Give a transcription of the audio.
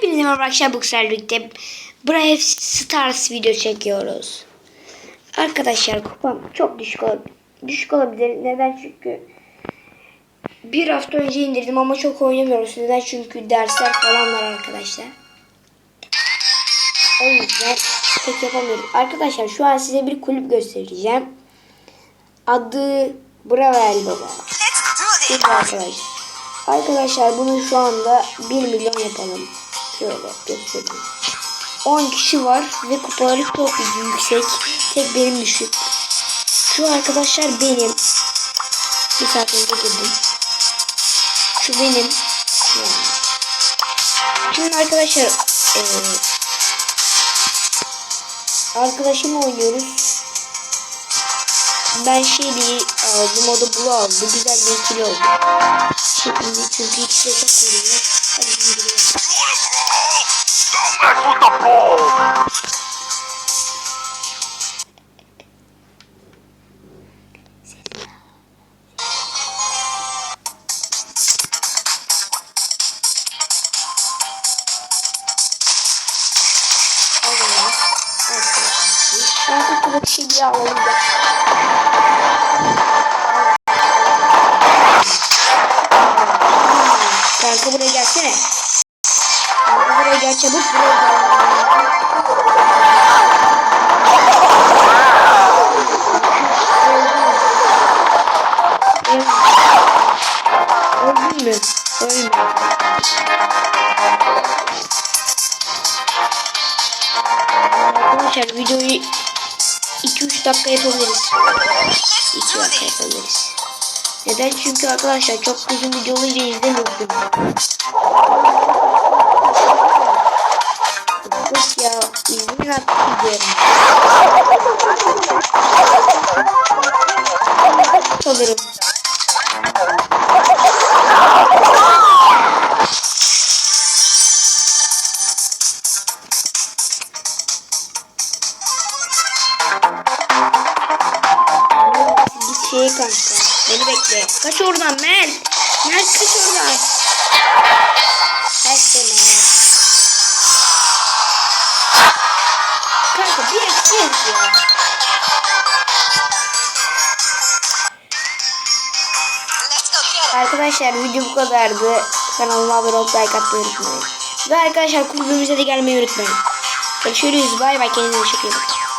Hepinize merhaba arkadaşlar bu kısayla birlikte Brave Stars video çekiyoruz. Arkadaşlar kupam çok düşük, ol düşük olabilir. Neden? Çünkü bir hafta önce indirdim ama çok oynamıyoruz. Neden? Çünkü dersler falan var arkadaşlar. O yüzden pek yapamıyoruz. Arkadaşlar şu an size bir kulüp göstereceğim. Adı Bravel Baba. Arkadaşlar. Arkadaşlar bunu şu anda 1 milyon yapalım. Şöyle göstereyim. 10 kişi var ve kupaları çok yüksek. Tek benim düşük. Şu arkadaşlar benim. Bir saat önce girdim. Şu benim. Şimdi arkadaşlar eee arkadaşımla oynuyoruz. Ben şeyi aldım, o da bunu aldı. Güzel bir ikili oldu. Şimdi çünkü ikisi de çok vuruyor. Hadi gidelim. Ben kutuda bir şey diye alalım da. Kanka buraya gelsene. Kanka buraya gel çabuk buraya gel. Öldün mü? Ölme. Arkadaşlar videoyu 2-3 dakika yapabiliriz. 2 dakika yapabiliriz. Neden? Çünkü arkadaşlar çok uzun video olunca izlemiyorsunuz. Bıktık ya. İzleyin artık videomu. Sanırım. Şeye kanka. Beni bekle. Kaç oradan Mel. Mel kaç oradan. Kaç de Mel. Kanka bir eksiyiz ya. Arkadaşlar video bu kadardı. Kanalıma abone olup like atmayı unutmayın. Ve arkadaşlar kulübümüze de gelmeyi unutmayın. Görüşürüz. Bay bay. Kendinize iyi bakın.